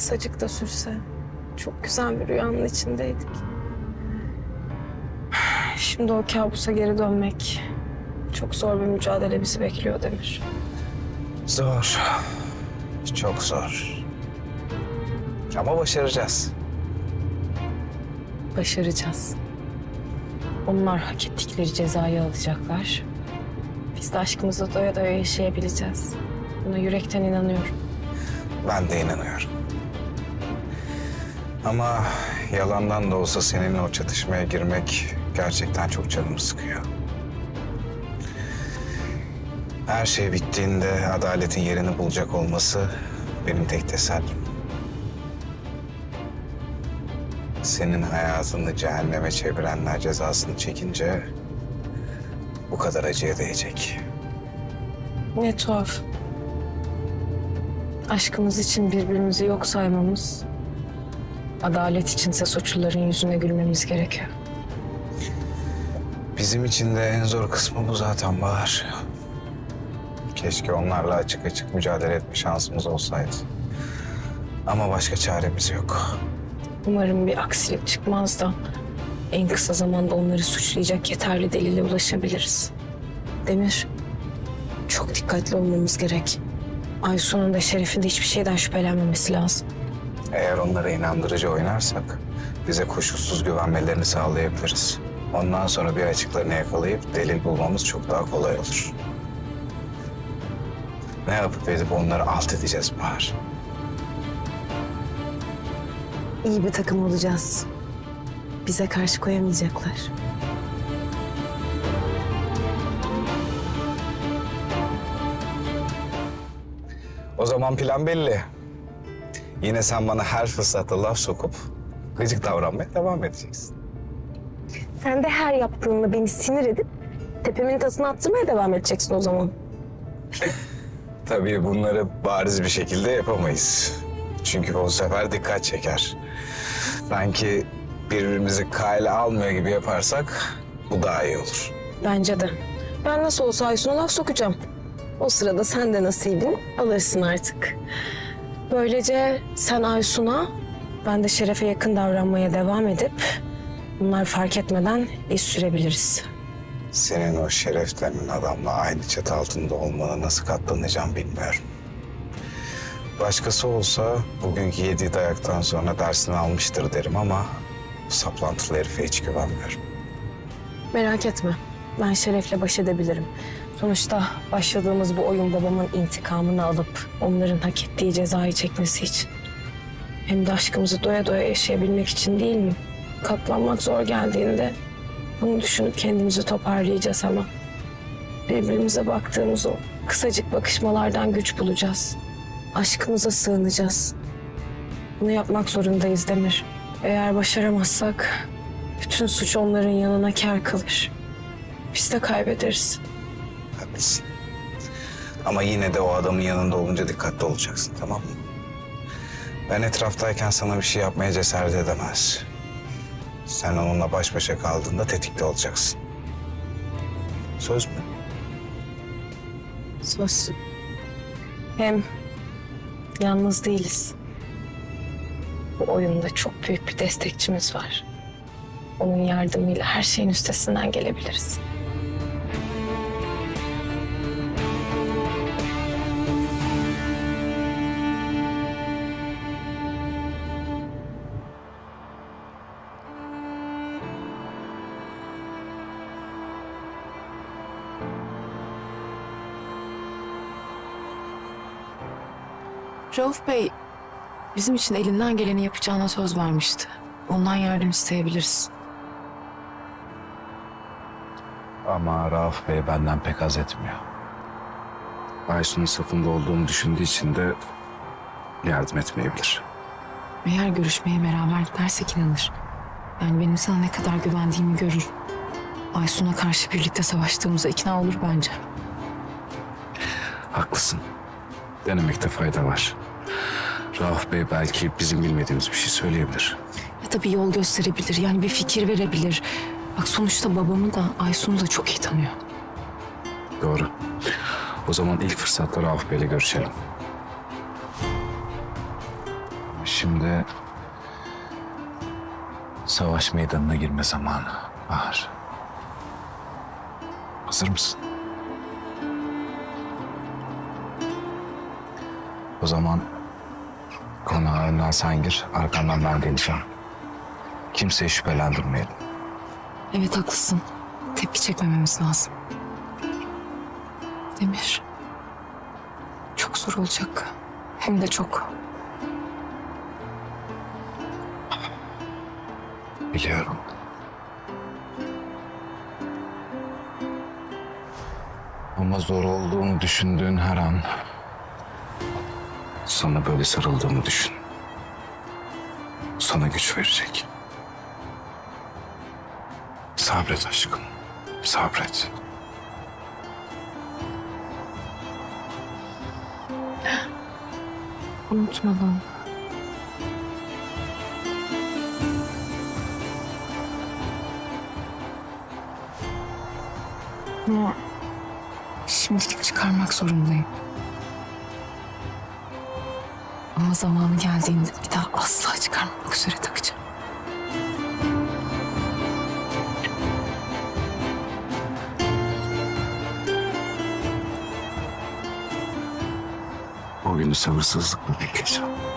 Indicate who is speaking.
Speaker 1: kısacık da sürse. Çok güzel bir rüyanın içindeydik. Şimdi o kabusa geri dönmek çok zor bir mücadele bizi bekliyor Demir.
Speaker 2: Zor. Çok zor. Ama başaracağız.
Speaker 1: Başaracağız. Onlar hak ettikleri cezayı alacaklar. Biz de aşkımızı doya doya yaşayabileceğiz. Buna yürekten inanıyorum.
Speaker 2: Ben de inanıyorum. Ama yalandan da olsa seninle o çatışmaya girmek gerçekten çok canımı sıkıyor. Her şey bittiğinde adaletin yerini bulacak olması benim tek tesellim. Senin hayatını cehenneme çevirenler cezasını çekince bu kadar acıya değecek.
Speaker 1: Ne tuhaf. Aşkımız için birbirimizi yok saymamız, adalet içinse suçluların yüzüne gülmemiz gerekiyor.
Speaker 2: Bizim için de en zor kısmı bu zaten Bahar. Keşke onlarla açık açık mücadele etme şansımız olsaydı. Ama başka çaremiz yok.
Speaker 1: Umarım bir aksilik çıkmaz da en kısa zamanda onları suçlayacak yeterli delile ulaşabiliriz. Demir, çok dikkatli olmamız gerek. Aysun'un da Şeref'in de hiçbir şeyden şüphelenmemesi lazım.
Speaker 2: Eğer onlara inandırıcı oynarsak bize koşulsuz güvenmelerini sağlayabiliriz. Ondan sonra bir açıklarını yakalayıp delil bulmamız çok daha kolay olur. Ne yapıp edip onları alt edeceğiz Bahar.
Speaker 1: İyi bir takım olacağız. Bize karşı koyamayacaklar.
Speaker 2: O zaman plan belli. Yine sen bana her fırsatta laf sokup gıcık davranmaya devam edeceksin.
Speaker 1: Sen de her yaptığında beni sinir edip tepemin tasını attırmaya devam edeceksin o zaman.
Speaker 2: Tabii bunları bariz bir şekilde yapamayız. Çünkü o sefer dikkat çeker. Sanki birbirimizi kayla almıyor gibi yaparsak bu daha iyi olur.
Speaker 1: Bence de. Ben nasıl olsa Aysun'a laf sokacağım. O sırada sen de nasibini alırsın artık. Böylece sen Aysun'a, ben de Şeref'e yakın davranmaya devam edip... ...bunlar fark etmeden iş sürebiliriz.
Speaker 2: Senin o şeref denen adamla aynı çatı altında olmana nasıl katlanacağım bilmiyorum. Başkası olsa bugünkü yediği dayaktan sonra dersini almıştır derim ama... ...bu saplantılı herife hiç güvenmiyorum.
Speaker 1: Merak etme. Ben Şeref'le baş edebilirim. Sonuçta başladığımız bu oyun babamın intikamını alıp onların hak ettiği cezayı çekmesi için. Hem de aşkımızı doya doya yaşayabilmek için değil mi? Katlanmak zor geldiğinde bunu düşünüp kendimizi toparlayacağız ama. Birbirimize baktığımız o kısacık bakışmalardan güç bulacağız. Aşkımıza sığınacağız. Bunu yapmak zorundayız Demir. Eğer başaramazsak bütün suç onların yanına kar kalır. Biz de kaybederiz.
Speaker 2: Haklısın. Ama yine de o adamın yanında olunca dikkatli olacaksın tamam mı? Ben etraftayken sana bir şey yapmaya cesaret edemez. Sen onunla baş başa kaldığında tetikte olacaksın. Söz mü?
Speaker 1: Söz. Hem yalnız değiliz. Bu oyunda çok büyük bir destekçimiz var. Onun yardımıyla her şeyin üstesinden gelebiliriz.
Speaker 3: Rauf Bey bizim için elinden geleni yapacağına söz vermişti. Ondan yardım isteyebiliriz.
Speaker 4: Ama Rauf Bey benden pek haz etmiyor. Aysun'un safında olduğumu düşündüğü için de yardım etmeyebilir.
Speaker 3: Eğer görüşmeye beraber gidersek inanır. Yani benim sana ne kadar güvendiğimi görür. Aysun'a karşı birlikte savaştığımıza ikna olur bence.
Speaker 4: Haklısın. Denemekte fayda var. Rauf Bey belki bizim bilmediğimiz bir şey söyleyebilir.
Speaker 3: Ya da bir yol gösterebilir. Yani bir fikir verebilir. Bak sonuçta babamı da Aysun'u da çok iyi tanıyor.
Speaker 4: Doğru. O zaman ilk fırsatta Rauf Bey'le görüşelim.
Speaker 2: Şimdi savaş meydanına girme zamanı Bahar. Hazır mısın? O zaman konağa önden sen gir, arkandan ben geleceğim. Kimseyi şüphelendirmeyelim.
Speaker 1: Evet haklısın. Tepki çekmememiz lazım. Demir. Çok zor olacak. Hem de çok.
Speaker 2: Biliyorum. Ama zor olduğunu düşündüğün her an sana böyle sarıldığımı düşün. Sana güç verecek. Sabret aşkım. Sabret.
Speaker 1: Unutmadan. Ama şimdilik çıkarmak zorundayım. Ama zamanı geldiğinde bir daha asla çıkarmamak üzere takacağım.
Speaker 2: O günü sabırsızlıkla bekleyeceğim.